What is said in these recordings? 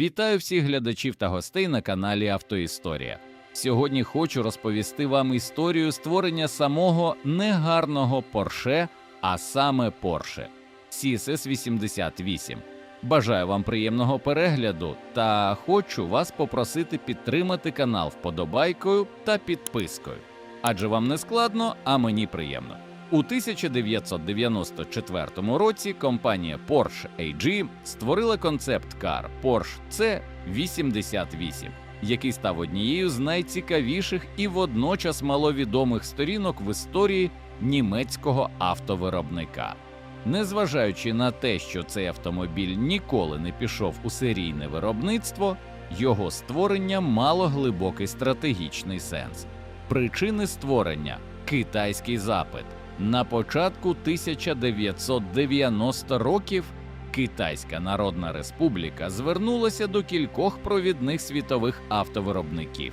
Вітаю всіх глядачів та гостей на каналі Автоісторія. Сьогодні хочу розповісти вам історію створення самого негарного Порше, а саме Порше CSS 88. Бажаю вам приємного перегляду та хочу вас попросити підтримати канал вподобайкою та підпискою. Адже вам не складно, а мені приємно. У 1994 році компанія Porsche AG створила концепт-кар Porsche C88, який став однією з найцікавіших і водночас маловідомих сторінок в історії німецького автовиробника. Незважаючи на те, що цей автомобіль ніколи не пішов у серійне виробництво, його створення мало глибокий стратегічний сенс. Причини створення китайський запит. На початку 1990 років Китайська Народна Республіка звернулася до кількох провідних світових автовиробників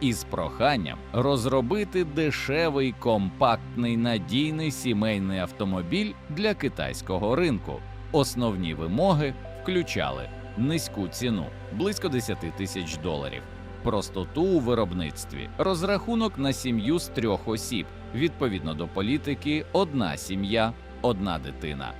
із проханням розробити дешевий, компактний, надійний сімейний автомобіль для китайського ринку. Основні вимоги включали низьку ціну близько 10 тисяч доларів, простоту у виробництві, розрахунок на сім'ю з трьох осіб, відповідно до політики, одна сім'я, одна дитина,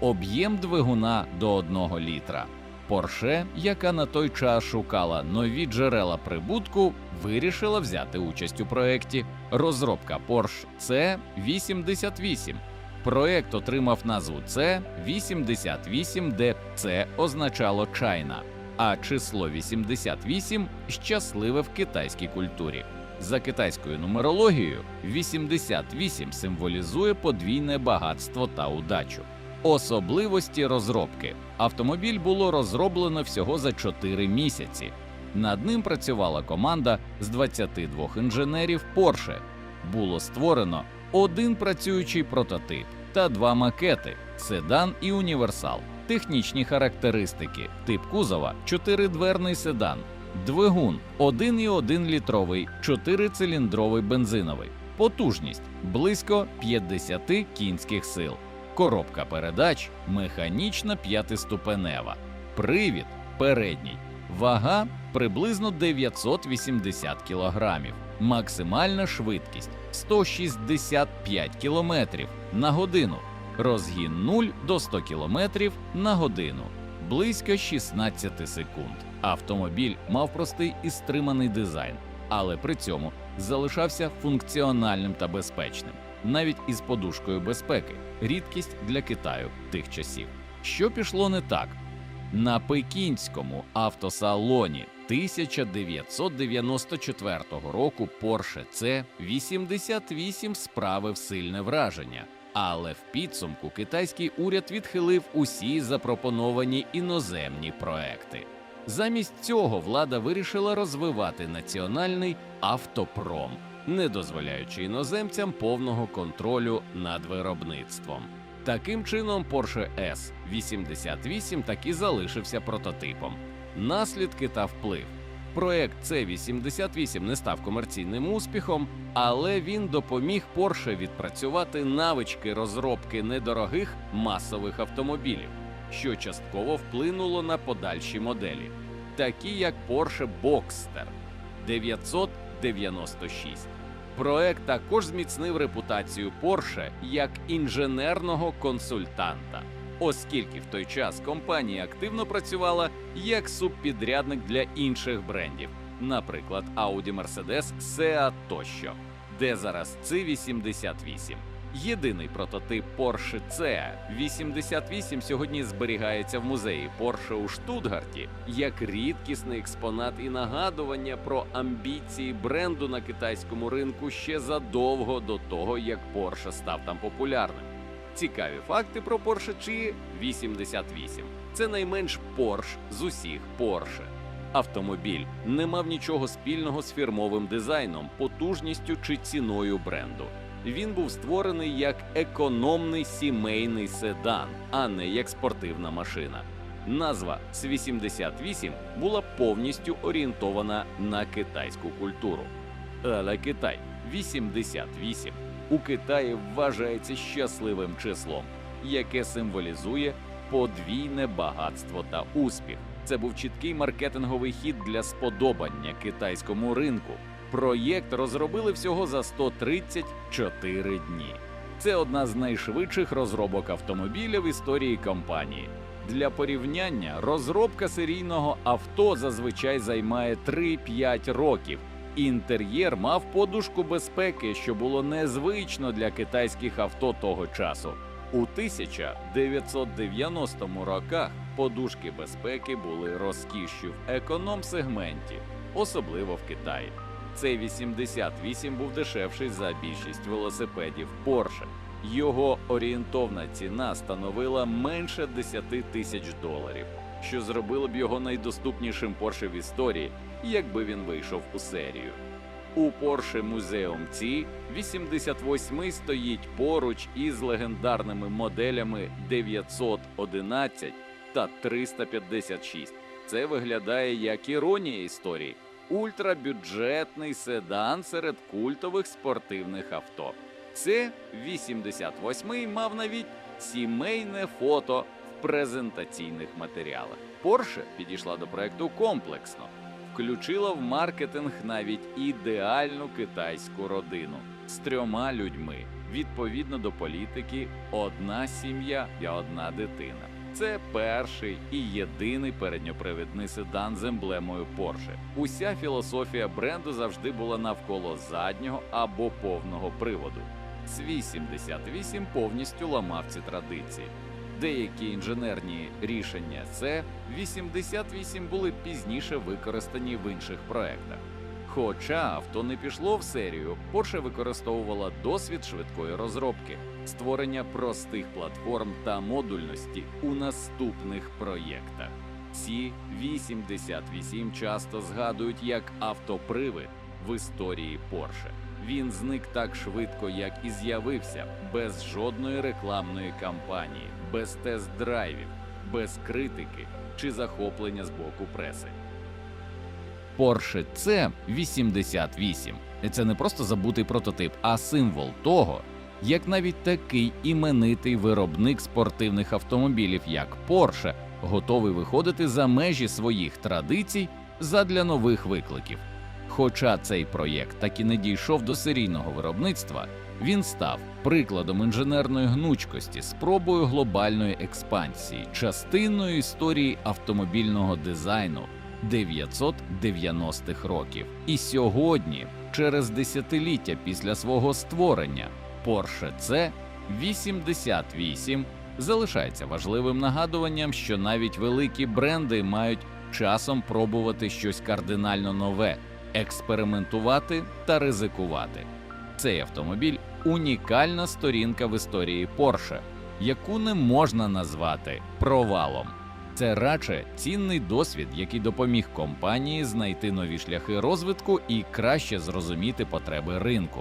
об'єм двигуна до 1 літра. Порше, яка на той час шукала нові джерела прибутку, вирішила взяти участь у проєкті. Розробка Porsche C88. Проєкт отримав назву C88, де C означало чайна, а число 88 щасливе в китайській культурі. За китайською нумерологією 88 символізує подвійне багатство та удачу. Особливості розробки автомобіль було розроблено всього за 4 місяці. Над ним працювала команда з 22 інженерів Porsche. Було створено один працюючий прототип та два макети седан і універсал. Технічні характеристики: тип кузова, чотиридверний седан, двигун 1,1 літровий, 4-циліндровий бензиновий, потужність близько 50 кінських сил. Коробка передач механічна п'ятиступенева, привід передній, вага приблизно 980 кг, максимальна швидкість 165 км на годину, розгін 0 до 100 км на годину, близько 16 секунд. Автомобіль мав простий і стриманий дизайн, але при цьому залишався функціональним та безпечним навіть із подушкою безпеки, рідкість для Китаю тих часів. Що пішло не так? На пекінському автосалоні 1994 року Porsche C88 справив сильне враження, але в підсумку китайський уряд відхилив усі запропоновані іноземні проекти. Замість цього влада вирішила розвивати національний автопром не дозволяючи іноземцям повного контролю над виробництвом. Таким чином, Porsche S88 таки залишився прототипом. Наслідки та вплив. Проект C88 не став комерційним успіхом, але він допоміг Porsche відпрацювати навички розробки недорогих масових автомобілів, що частково вплинуло на подальші моделі, такі як Porsche Boxster 996. Проект також зміцнив репутацію Porsche як інженерного консультанта, оскільки в той час компанія активно працювала як субпідрядник для інших брендів, наприклад, Audi, Mercedes, Seat тощо, де зараз C88. Єдиний прототип Porsche C88 сьогодні зберігається в музеї Porsche у Штутгарті як рідкісний експонат і нагадування про амбіції бренду на китайському ринку ще задовго до того, як Porsche став там популярним. Цікаві факти про Porsche Chi 88. Це найменш Porsche з усіх Porsche. Автомобіль не мав нічого спільного з фірмовим дизайном, потужністю чи ціною бренду він був створений як економний сімейний седан, а не як спортивна машина. Назва С-88 була повністю орієнтована на китайську культуру. Але Китай 88 у Китаї вважається щасливим числом, яке символізує подвійне багатство та успіх. Це був чіткий маркетинговий хід для сподобання китайському ринку. Проєкт розробили всього за 134 дні. Це одна з найшвидших розробок автомобіля в історії компанії. Для порівняння розробка серійного авто зазвичай займає 3-5 рококів. Інтер'єр мав подушку безпеки, що було незвично для китайських авто того часу. У 1990 роках подушки безпеки були розкішшю в економ-сегменті, особливо в Китаї. Цей 88 був дешевший за більшість велосипедів Porsche. Його орієнтовна ціна становила менше 10 тисяч доларів, що зробило б його найдоступнішим Porsche в історії, якби він вийшов у серію. У Porsche Museum C 88 стоїть поруч із легендарними моделями 911 та 356. Це виглядає як іронія історії. Ультрабюджетний седан серед культових спортивних авто. Це 88-й мав навіть сімейне фото презентаційних матеріалах. Porsche підійшла до проекту комплексно, включила в маркетинг навіть ідеальну китайську родину з трьома людьми. Відповідно до політики, одна сім'я і одна дитина. Це перший і єдиний передньопривідний седан з емблемою Porsche. Уся філософія бренду завжди була навколо заднього або повного приводу. Свій 78 повністю ламав ці традиції. Деякі інженерні рішення С 88 були пізніше використані в інших проектах. Хоча авто не пішло в серію, Porsche використовувала досвід швидкої розробки, створення простих платформ та модульності у наступних проєктах. Ці 88 часто згадують як автопривид в історії Porsche. Він зник так швидко, як і з'явився, без жодної рекламної кампанії, без тест-драйвів, без критики чи захоплення з боку преси. Porsche C 88 І це не просто забутий прототип, а символ того, як навіть такий іменитий виробник спортивних автомобілів, як Porsche, готовий виходити за межі своїх традицій задля нових викликів. Хоча цей проєкт так і не дійшов до серійного виробництва, він став прикладом інженерної гнучкості, спробою глобальної експансії, частиною історії автомобільного дизайну 990-х років. І сьогодні, через десятиліття після свого створення, Porsche C 88 залишається важливим нагадуванням, що навіть великі бренди мають часом пробувати щось кардинально нове, експериментувати та ризикувати. Цей автомобіль унікальна сторінка в історії Porsche, яку не можна назвати провалом. Це радше цінний досвід, який допоміг компанії знайти нові шляхи розвитку і краще зрозуміти потреби ринку.